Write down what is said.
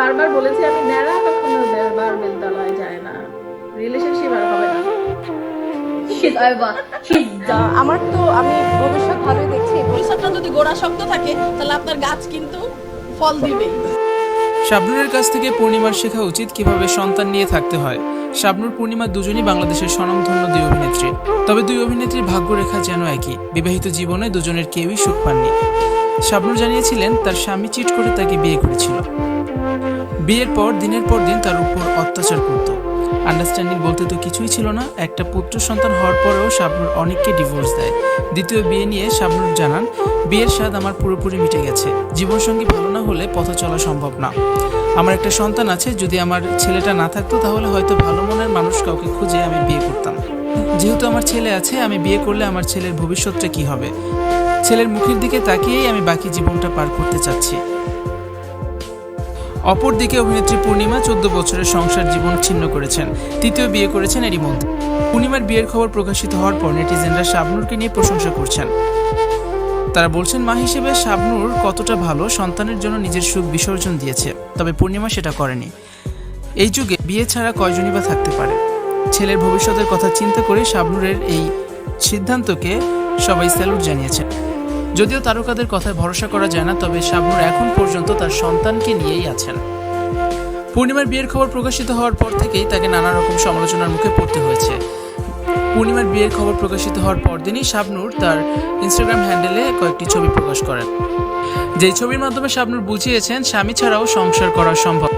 বারবার বলেছি আমি ন্যাড়া কখনো বেলবার বেলতলায় যায় না। রিলেশনশিপ আর হবে না. আমার তো আমি ভবিষ্যৎ ভালোই দেখছি ভবিষ্যৎটা যদি গোড়া শক্ত থাকে তাহলে আপনার গাছ কিন্তু ফল দিবেই শাবনুরের কাছ থেকে পূর্ণিমার শেখা উচিত কীভাবে সন্তান নিয়ে থাকতে হয়। শাবনুর পূর্ণিমা দুজনই বাংলাদেশের স্বনামধন্য দুই অভিনেত্রী। তবে দুই অভিনেত্রীর ভাগ্যরেখা যেন একই। বিবাহিত জীবনে দুজনের কেউই সুখ পাননি। শাবনুর জানিয়েছিলেন তার স্বামী চিট করে তাকে বিয়ে করেছিল। বিয়ের পর, দিনের পর দিন তার উপর অত্যাচার করত। আন্ডারস্ট্যান্ডিং বলতে তো কিছুই ছিল না। একটা পুত্র সন্তান হওয়ার পরেও শাবনুর অনেককে ডিভোর্স দেয়। দ্বিতীয় বিয়ে নিয়ে শাবনুর জানান, বিয়ের স্বাদ আমার পুরোপুরি মিটে গেছে। জীবনসঙ্গী ভালো না হলে পথ চলা সম্ভব না। আমার একটা সন্তান আছে, যদি আমার ছেলেটা না থাকতো, তাহলে হয়তো ভালো মনের মানুষ কাউকে খুঁজে আমি বিয়ে করতাম। যেহেতু আমার ছেলে আছে, আমি বিয়ে করলে আমার ছেলের ভবিষ্যৎটা কি হবে? ছেলের মুখের দিকে তাকিয়েই আমি বাকি জীবনটা পার করতে চাচ্ছি। অপরদিকে অভিনেত্রী পূর্ণিমা চোদ্দ বছরের সংসার জীবন ছিন্ন করেছেন। তৃতীয় বিয়ে করেছেন এরই মধ্যে। পূর্ণিমার বিয়ের খবর প্রকাশিত হওয়ার পর নেটিজেনরা শাবনুরকে নিয়ে প্রশংসা করছেন। তারা বলছেন, মা হিসেবে শাবনুর কতটা ভালো, সন্তানের জন্য নিজের সুখ বিসর্জন দিয়েছে, তবে পূর্ণিমা সেটা করেনি। এই যুগে বিয়ে ছাড়া কয়জনই বা থাকতে পারে? ছেলের ভবিষ্যতের কথা চিন্তা করে শাবনুরের এই সিদ্ধান্তকে সবাই স্যালুট জানিয়েছে যদিও তারকাদের কথায় ভরসা করা যায় না, তবে শাবনুর এখন পর্যন্ত তার সন্তানকে নিয়েই আছেন। পূর্ণিমার বিয়ের খবর প্রকাশিত হওয়ার পর থেকেই তাকে নানা রকম সমালোচনার মুখে পড়তে হয়েছে। পূর্ণিমার বিয়ের খবর প্রকাশিত হওয়ার পরদিনই শাবনুর তার ইনস্টাগ্রাম হ্যান্ডেলে কয়েকটি ছবি প্রকাশ করেন। যেই ছবির মাধ্যমে শাবনুর বুঝিয়েছেন, স্বামী ছাড়াও সংসার করা সম্ভব।